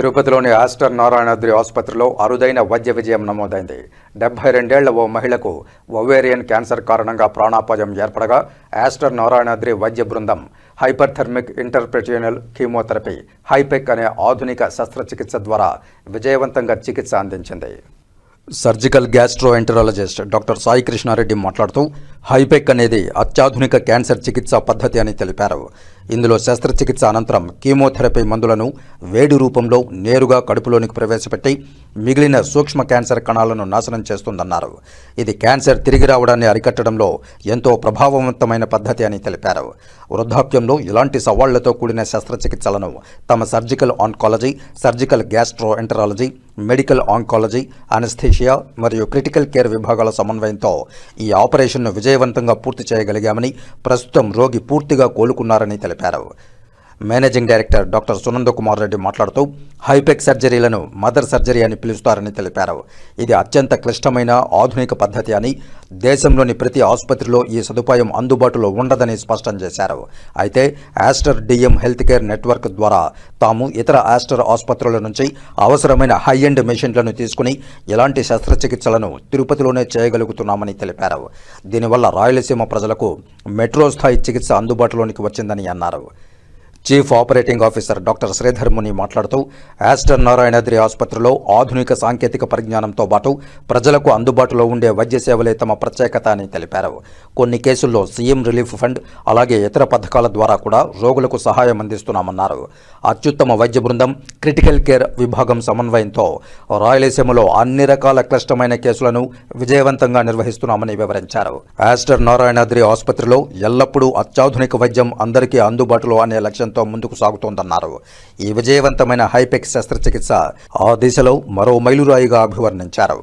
తిరుపతిలోని ఆస్టర్ నారాయణాద్రి ఆసుపత్రిలో అరుదైన వైద్య విజయం నమోదైంది. డెబ్బై రెండేళ్ళ ఓ మహిళకు ఒవేరియన్ క్యాన్సర్ కారణంగా ప్రాణాపాయం ఏర్పడగా ఆస్టర్ నారాయణాద్రి వైద్య బృందం హైపర్థర్మిక్ ఇంటర్ప్రెటియనల్ కీమోథెరపీ హైపెక్ అనే ఆధునిక శస్త్రచికిత్స ద్వారా విజయవంతంగా చికిత్స అందించింది. Surgical gastroenterologist doctor Sai Krishnareddy మాట్లాడుతూ హైపెక్ అనేది అత్యాధునిక క్యాన్సర్ చికిత్సా పద్ధతి అని తెలిపారు. ఇందులో శస్త్రచికిత్స అనంతరం కీమోథెరపీ మందులను వేడి రూపంలో నేరుగా కడుపులోనికి ప్రవేశపెట్టి మిగిలిన సూక్ష్మ క్యాన్సర్ కణాలను నాశనం చేస్తుందన్నారు. ఇది క్యాన్సర్ తిరిగి రావడాన్ని అరికట్టడంలో ఎంతో ప్రభావవంతమైన పద్ధతి అని తెలిపారు. వృద్ధాప్యంలో ఇలాంటి సవాళ్ళతో కూడిన శస్త్రచికిత్సలను తమ surgical oncology surgical gastroenterology medical oncology anaesthesia మరియు క్రిటికల్ కేర్ విభాగాల సమన్వయంతో ఈ ఆపరేషన్ను విజయవంతంగా పూర్తి చేయగలిగామని ప్రస్తుతం రోగి పూర్తిగా కోలుకున్నారని తెలిపారు. preparo. Managing director doctor Sunanda Kumar Reddy మాట్లాడుతూ హైపెక్ సర్జరీలను మదర్ సర్జరీ అని పిలుస్తారని తెలిపారు. ఇది అత్యంత క్లిష్టమైన ఆధునిక పద్ధతి అని దేశంలోని ప్రతి ఆసుపత్రిలో ఈ సదుపాయం అందుబాటులో ఉండదని స్పష్టం చేశారు. అయితే Aster DM health care network ద్వారా తాము ఇతర ఆస్టర్ ఆసుపత్రుల నుంచి అవసరమైన హై ఎండ్ మెషిన్లను తీసుకుని ఇలాంటి శస్త్రచికిత్సలను తిరుపతిలోనే చేయగలుగుతున్నామని తెలిపారు. దీనివల్ల రాయలసీమ ప్రజలకు మెట్రో స్థాయి చికిత్స అందుబాటులోనికి వచ్చిందని అన్నారు. Chief operating officer doctor Sridhar Muni మాట్లాడుతూ ఆస్టర్ నారాయణాద్రి ఆసుపత్రిలో ఆధునిక సాంకేతిక పరిజ్ఞానంతో పాటు ప్రజలకు అందుబాటులో ఉండే వైద్య సేవలే తమ ప్రత్యేకత అని తెలిపారు. కొన్ని కేసుల్లో సీఎం రిలీఫ్ ఫండ్ అలాగే ఇతర పథకాల ద్వారా కూడా రోగులకు సహాయం అందిస్తున్నామన్నారు. అత్యుత్తమ వైద్య బృందం క్రిటికల్ కేర్ విభాగం సమన్వయంతో రాయలసీమలో అన్ని రకాల క్లిష్టమైన కేసులను విజయవంతంగా నిర్వహిస్తున్నామని వివరించారు. ఆస్టర్ నారాయణాద్రి ఆసుపత్రిలో ఎల్లప్పుడూ అత్యాధునిక వైద్యం అందరికీ అందుబాటులో అనే లక్ష్యం లక్ష్యంతో ముందుకు సాగుతోందన్నారు. ఈ విజయవంతమైన హైపెక్ శస్త్రచికిత్స ఆ దిశలో మరో మైలురాయిగా అభివర్ణించారు.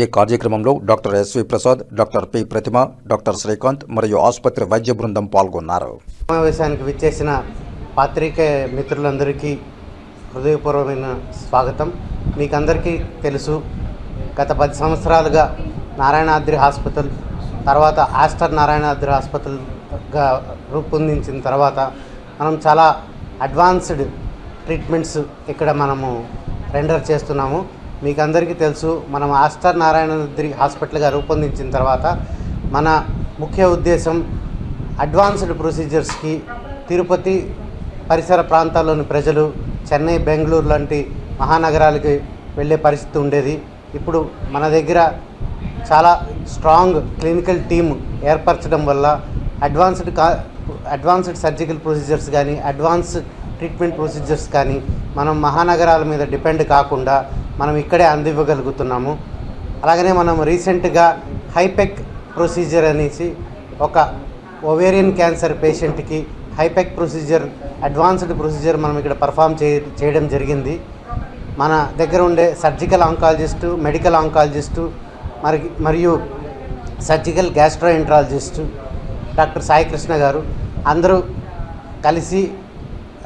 ఈ కార్యక్రమంలో doctor SV Prasad doctor P Pratima doctor Srikanth మరియు ఆసుపత్రి వైద్య బృందం పాల్గొన్నారు. సమావేశానికి విచ్చేసిన పాత్రికే మిత్రులందరికీ హృదయపూర్వమైన స్వాగతం. మీకు అందరికీ తెలుసు గత పది సంవత్సరాలుగా నారాయణాద్రి హాస్పిటల్ తర్వాత ఆస్టర్ నారాయణాద్రి హాస్పిటల్గా రూపొందించిన తర్వాత మనం చాలా అడ్వాన్స్డ్ ట్రీట్మెంట్స్ ఇక్కడ మనము రెండర్ చేస్తున్నాము. మీకు అందరికీ తెలుసు మనం ఆస్టర్ నారాయణద్రి హాస్పిటల్గా రూపొందించిన తర్వాత మన ముఖ్య ఉద్దేశం అడ్వాన్స్డ్ ప్రొసీజర్స్కి తిరుపతి పరిసర ప్రాంతాల్లోని ప్రజలు చెన్నై బెంగళూరు లాంటి మహానగరాలకి వెళ్ళే పరిస్థితి ఉండేది. ఇప్పుడు మన దగ్గర చాలా స్ట్రాంగ్ క్లినికల్ టీమ్ ఏర్పరచడం వల్ల అడ్వాన్స్డ్ కా అడ్వాన్స్డ్ సర్జికల్ ప్రొసీజర్స్ కానీ అడ్వాన్స్ ట్రీట్మెంట్ ప్రొసీజర్స్ కానీ మనం మహానగరాల మీద డిపెండ్ కాకుండా మనం ఇక్కడే అందివ్వగలుగుతున్నాము. అలాగనే మనం రీసెంట్గా హైపెక్ ప్రొసీజర్ అనేసి ఒక ఒవేరియన్ క్యాన్సర్ పేషెంట్కి హైపెక్ ప్రొసీజర్ అడ్వాన్స్డ్ ప్రొసీజర్ మనం ఇక్కడ పర్ఫామ్ చే చేయడం జరిగింది. మన దగ్గర ఉండే సర్జికల్ ఆంకాలజిస్టు మెడికల్ ఆంకాలజిస్టు మరి మరియు surgical gastroenterologist doctor Sai Krishna garu అందరూ కలిసి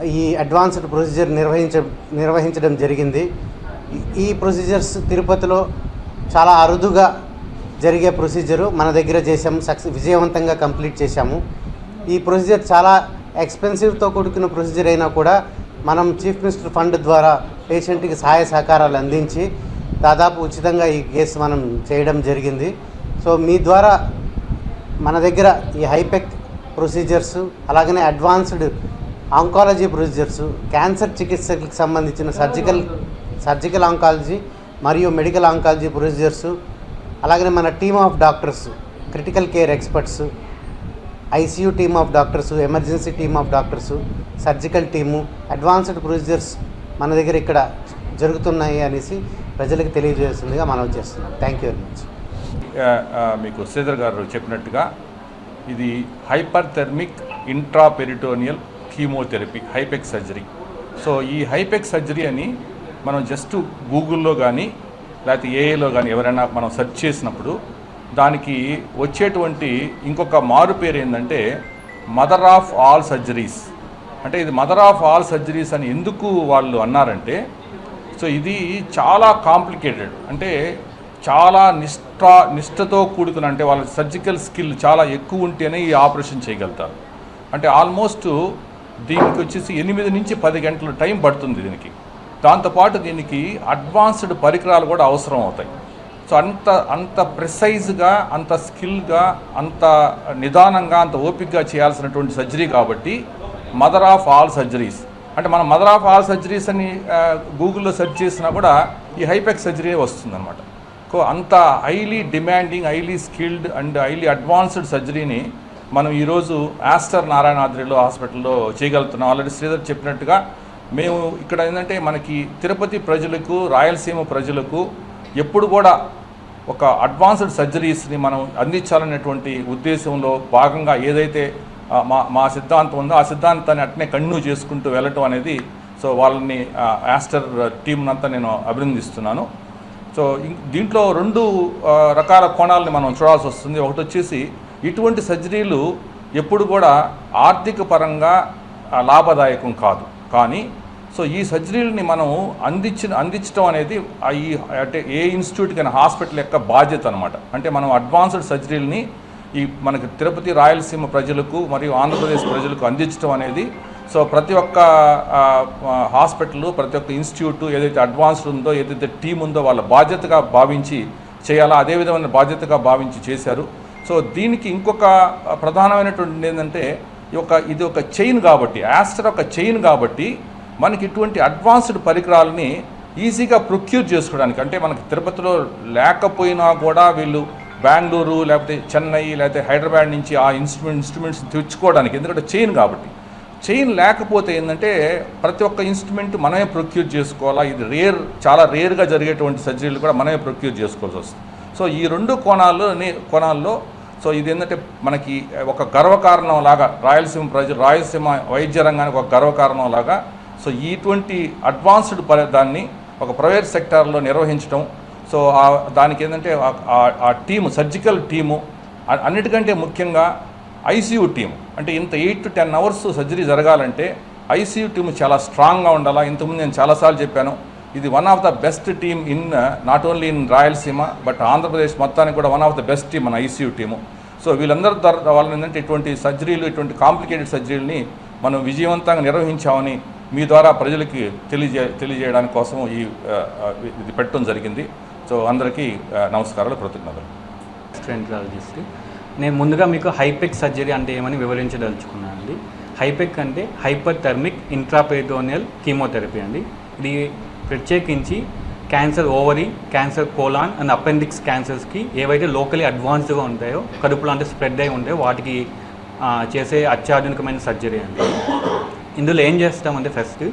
ఈ అడ్వాన్స్డ్ ప్రొసీజర్ నిర్వహించ నిర్వహించడం జరిగింది. ఈ- ప్రొసీజర్స్ తిరుపతిలో చాలా అరుదుగా జరిగే ప్రొసీజరు మన దగ్గర చేసాము సక్సెస్ విజయవంతంగా కంప్లీట్ చేశాము. ఈ ప్రొసీజర్ చాలా ఎక్స్పెన్సివ్తో కూడుకున్న ప్రొసీజర్ అయినా కూడా మనం చీఫ్ మినిస్టర్ ఫండ్ ద్వారా పేషెంట్కి సహాయ సహకారాలు అందించి దాదాపు ఉచితంగా ఈ కేసు మనం చేయడం జరిగింది. సో మీ ద్వారా మన దగ్గర ఈ హైపెక్ ప్రొసీజర్స్ అలాగనే అడ్వాన్స్డ్ ఆంకాలజీ ప్రొసీజర్స్ క్యాన్సర్ చికిత్సకి సంబంధించిన సర్జికల్ సర్జికల్ ఆంకాలజీ మరియు మెడికల్ ఆంకాలజీ ప్రొసీజర్స్ అలాగనే మన team of doctors critical care experts ICU team of doctors emergency team of doctors surgical team advanced procedures మన దగ్గర ఇక్కడ జరుగుతున్నాయి అనేసి ప్రజలకు తెలియజేస్తుందిగా మనం చేస్తున్నాం. థ్యాంక్ యూ వెరీ మచ్ మీకు శ్రీధర్ గారు చెప్పినట్టుగా ఇది హైపర్ థెర్మిక్ ఇంట్రాపెరిటోనియల్ కీమోథెరపీ హైపెక్ సర్జరీ. సో ఈ హైపెక్ సర్జరీ అని మనం జస్ట్ గూగుల్లో కానీ లేకపోతే ఏఏలో కానీ ఎవరైనా మనం సెర్చ్ చేసినప్పుడు దానికి వచ్చేటువంటి ఇంకొక మారు పేరు ఏంటంటే మదర్ ఆఫ్ ఆల్ సర్జరీస్. అంటే ఇది మదర్ ఆఫ్ ఆల్ సర్జరీస్ అని ఎందుకు వాళ్ళు అన్నారంటే సో ఇది చాలా కాంప్లికేటెడ్. అంటే చాలా నిష్ఠ నిష్ఠతో కూడుకున్న అంటే వాళ్ళ సర్జికల్ స్కిల్ చాలా ఎక్కువ ఉంటేనే ఈ ఆపరేషన్ చేయగలుగుతారు. అంటే ఆల్మోస్ట్ దీనికి వచ్చేసి ఎనిమిది నుంచి పది గంటల టైం పడుతుంది దీనికి. దాంతోపాటు దీనికి అడ్వాన్స్డ్ పరికరాలు కూడా అవసరం అవుతాయి. సో అంత అంత ప్రిసైజ్గా అంత స్కిల్గా అంత నిదానంగా అంత ఓపిక్గా చేయాల్సినటువంటి సర్జరీ కాబట్టి మదర్ ఆఫ్ ఆల్ సర్జరీస్ అంటే మనం మదర్ ఆఫ్ ఆల్ సర్జరీస్ అని గూగుల్లో సెర్చ్ చేసినా కూడా ఈ హైపెక్ సర్జరీ వస్తుందన్నమాట. అంత highly demanding highly skilled and highly advanced సర్జరీని మనం ఈరోజు ఆస్టర్ నారాయణాద్రిలో హాస్పిటల్లో చేయగలుగుతున్నాం. ఆల్రెడీ శ్రీధర్ చెప్పినట్టుగా మేము ఇక్కడ ఏంటంటే మనకి తిరుపతి ప్రజలకు రాయలసీమ ప్రజలకు ఎప్పుడు కూడా ఒక అడ్వాన్స్డ్ సర్జరీస్ని మనం అందించాలనేటువంటి ఉద్దేశంలో భాగంగా ఏదైతే మా మా సిద్ధాంతం ఉందో ఆ సిద్ధాంతాన్ని అట్నే కంటిన్యూ చేసుకుంటూ వెళ్ళటం అనేది సో వాళ్ళని యాస్టర్ టీంనంతా నేను అభినందిస్తున్నాను. సో ఇం- దీంట్లో రెండు రకాల కోణాలని మనం చూడాల్సి వస్తుంది. ఒకటి వచ్చేసి ఇటువంటి సర్జరీలు ఎప్పుడు కూడా ఆర్థిక పరంగా లాభదాయకం కాదు. కానీ సో ఈ సర్జరీలని మనం అందించిన అందించడం అనేది ఈ అంటే ఏ ఇన్స్టిట్యూట్కైనా హాస్పిటల్ యొక్క బాధ్యత అనమాట అంటే మనం అడ్వాన్స్డ్ సర్జరీలని ఈ మనకి తిరుపతి రాయలసీమ ప్రజలకు మరియు ఆంధ్రప్రదేశ్ ప్రజలకు అందించడం అనేది సో ప్రతి ఒక్క హాస్పిటల్ ప్రతి ఒక్క ఇన్స్టిట్యూట్ ఏదైతే అడ్వాన్స్డ్ ఉందో ఏదైతే టీం ఉందో వాళ్ళ బాధ్యతగా భావించి చేయాలా? అదే విధమైన బాధ్యతగా భావించి చేశారు. సో దీనికి ఇంకొక ప్రధానమైనటువంటి ఏంటంటే ఈ ఒక ఇది ఒక చైన్ కాబట్టి యాస్టర్ ఒక చైన్ కాబట్టి మనకి ఇటువంటి అడ్వాన్స్డ్ పరికరాలని ఈజీగా ప్రొక్యూర్ చేసుకోవడానికి అంటే మనకి తిరుపతిలో లేకపోయినా కూడా వీళ్ళు బెంగళూరు లేకపోతే చెన్నై లేకపోతే హైదరాబాద్ నుంచి ఆ ఇన్స్ట్రుమెంట్ ఇన్స్ట్రుమెంట్స్ తెచ్చుకోవడానికి ఎందుకంటే చైన్ కాబట్టి. చైన్ లేకపోతే ఏంటంటే ప్రతి ఒక్క ఇన్స్ట్రుమెంట్ మనమే ప్రొక్యూర్ చేసుకోవాలా? ఇది రేర్ చాలా రేర్గా జరిగేటువంటి సర్జరీలు కూడా మనమే ప్రొక్యూర్ చేసుకోవాల్సి వస్తుంది. సో ఈ రెండు కోణాల్లో కోణాల్లో సో ఇది ఏంటంటే మనకి ఒక గర్వకారణం లాగా రాయలసీమ ప్రజలు రాయలసీమ వైద్య రంగానికి ఒక గర్వకారణం లాగా సో ఇటువంటి అడ్వాన్స్డ్ దాన్ని ఒక ప్రైవేట్ సెక్టార్లో నిర్వహించడం సో దానికి ఏంటంటే ఆ- టీము సర్జికల్ టీము అన్నిటికంటే ముఖ్యంగా ఐసీయూ టీం అంటే ఇంత eight to ten hours surgery జరగాలంటే ఐసీయూ టీం చాలా స్ట్రాంగ్గా ఉండాలా? ఇంతకుముందు నేను చాలాసార్లు చెప్పాను ఇది one of the best team in not only in Rayalaseema but Andhra Pradesh మొత్తానికి కూడా one of the best team మన ఐసీయూ టీము. సో వీళ్ళందరి ద్వారా వాళ్ళని ఏంటంటే ఇటువంటి సర్జరీలు ఇటువంటి కాంప్లికేటెడ్ సర్జరీలని మనం విజయవంతంగా నిర్వహించామని మీ ద్వారా ప్రజలకి తెలియజే తెలియజేయడానికి కోసం ఈ ఇది పెట్టడం జరిగింది. సో అందరికీ నమస్కారాలు కృతజ్ఞతలు. నేను ముందుగా మీకు హైపెక్ సర్జరీ అంటే ఏమని వివరించదలుచుకున్నాను అండి హైపెక్ అంటే హైపర్ థర్మిక్ ఇంట్రాపెరిటోనియల్ కీమోథెరపీ అండి. ఇది ప్రత్యేకించి cancer ovary cancer colon and appendix క్యాన్సర్స్కి ఏవైతే లోకలీ అడ్వాన్స్డ్గా ఉంటాయో కడుపులో అంటే స్ప్రెడ్ అయి ఉంటాయో వాటికి చేసే అత్యాధునికమైన సర్జరీ అండి. ఇందులో ఏం చేస్తామంటే ఫస్ట్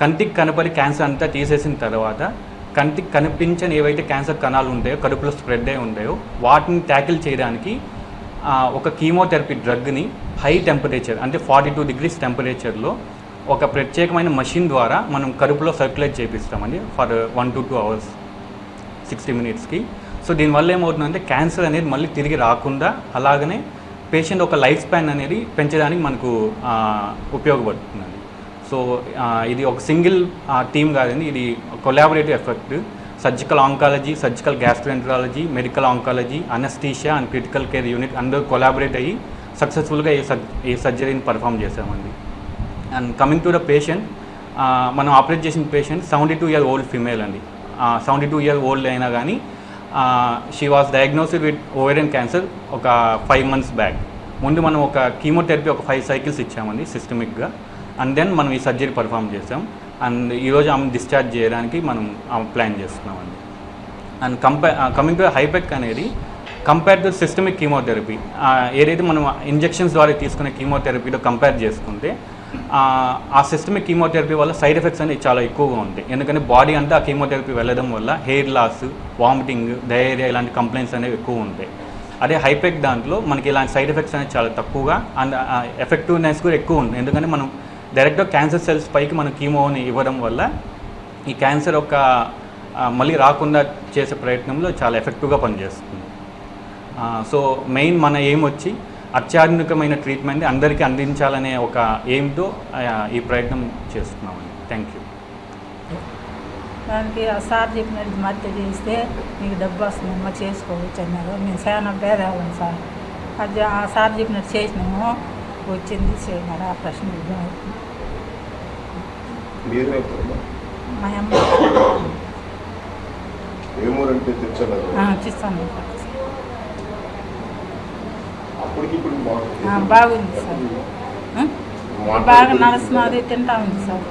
కంటికి కనపడి క్యాన్సర్ అంతా తీసేసిన తర్వాత కంటికి కనిపించని ఏవైతే క్యాన్సర్ కణాలు ఉంటాయో కడుపులో స్ప్రెడ్ అయి ఉంటాయో వాటిని ట్యాకిల్ చేయడానికి ఒక కీమోథెరపీ డ్రగ్ని హై టెంపరేచర్ అంటే ఫార్టీ టూ డిగ్రీస్ టెంపరేచర్లో ఒక ప్రత్యేకమైన మషిన్ ద్వారా మనం కడుపులో circulate చేపిస్తామండి for one to two hours sixty మినిట్స్కి. సో దీనివల్ల ఏమవుతుందంటే క్యాన్సర్ అనేది మళ్ళీ తిరిగి రాకుండా అలాగనే పేషెంట్ ఒక లైఫ్ స్పాన్ అనేది పెంచడానికి మనకు ఉపయోగపడుతుంది సో ఇది ఒక సింగిల్ టీమ్ కాదండి. ఇది collaborative effect. Surgical oncology surgical gastroenterology medical oncology anaesthesia and critical care unit అందరూ కొలాబరేట్ అయ్యి సక్సెస్ఫుల్గా ఈ సర్జ్ ఈ సర్జరీని పర్ఫామ్ చేసామండి and coming to the patient మనం ఆపరేట్ చేసిన patient seventy two year old female అండి. సెవెంటీ టూ ఇయర్ ఓల్డ్ అయినా కానీ she was diagnosed with ovarian cancer ఒక ఫైవ్ మంత్స్ బ్యాక్. ముందు మనం ఒక కీమోథెరపీ ఒక ఫైవ్ సైకిల్స్ ఇచ్చామండి సిస్టమిక్గా. అండ్ దెన్ మనం ఈ సర్జరీ పర్ఫామ్ చేసాం. అండ్ ఈరోజు ఆమె డిశ్చార్జ్ చేయడానికి మనం ప్లాన్ చేస్తున్నామండి. అండ్ కంపేర్ కమింగ్ టు హైపెక్ అనేది కంపేర్ టు సిస్టమిక్ కీమోథెరపీ ఏదైతే మనం ఇంజెక్షన్స్ ద్వారా తీసుకునే కీమోథెరపీతో కంపేర్ చేసుకుంటే ఆ, సిస్టమిక్ కీమోథెరపీ వల్ల సైడ్ ఎఫెక్ట్స్ అనేవి చాలా ఎక్కువగా ఉంటాయి. ఎందుకంటే బాడీ అంతా ఆ కీమోథెరపీ వెళ్ళడం వల్ల హెయిర్ లాస్ వామిటింగ్ డయేరియా ఇలాంటి కంప్లైంట్స్ అనేవి ఎక్కువ ఉంటాయి. అదే హైపెక్ దాంట్లో మనకి ఇలాంటి సైడ్ ఎఫెక్ట్స్ అనేవి చాలా తక్కువగా అండ్ ఎఫెక్టివ్నెస్ uh, కూడా ఎక్కువ ఉంది ఎందుకంటే మనం డైరెక్ట్గా క్యాన్సర్ సెల్స్ పైకి మనం కీమోని ఇవ్వడం వల్ల ఈ క్యాన్సర్ ఒక మళ్ళీ రాకుండా చేసే ప్రయత్నంలో చాలా ఎఫెక్టివ్గా పనిచేస్తుంది. సో మెయిన్ మన ఏం వచ్చి అత్యాధునికమైన ట్రీట్మెంట్ అందరికీ అందించాలనే ఒక ఎయిమ్తో ఈ ప్రయత్నం చేస్తున్నామండి. Thank you. దానికి ఆ సార్ చెప్పినట్టు మధ్య చేస్తే మీకు డబ్బు వస్తుందమ్మా చేసుకోవచ్చు అన్నారు. మేము చాలా పేదవాళ్ళం సార్. అది ఆ సార్ చెప్పినట్టు చేసినాము. వచ్చింది. చేయమన్నారు ఆ ప్రశ్న మీరు మా అమ్మ. ఏమూరంటే బాగుంది. సార్? బాగా నడుస్తున్నది తింటా ఉంది సార్.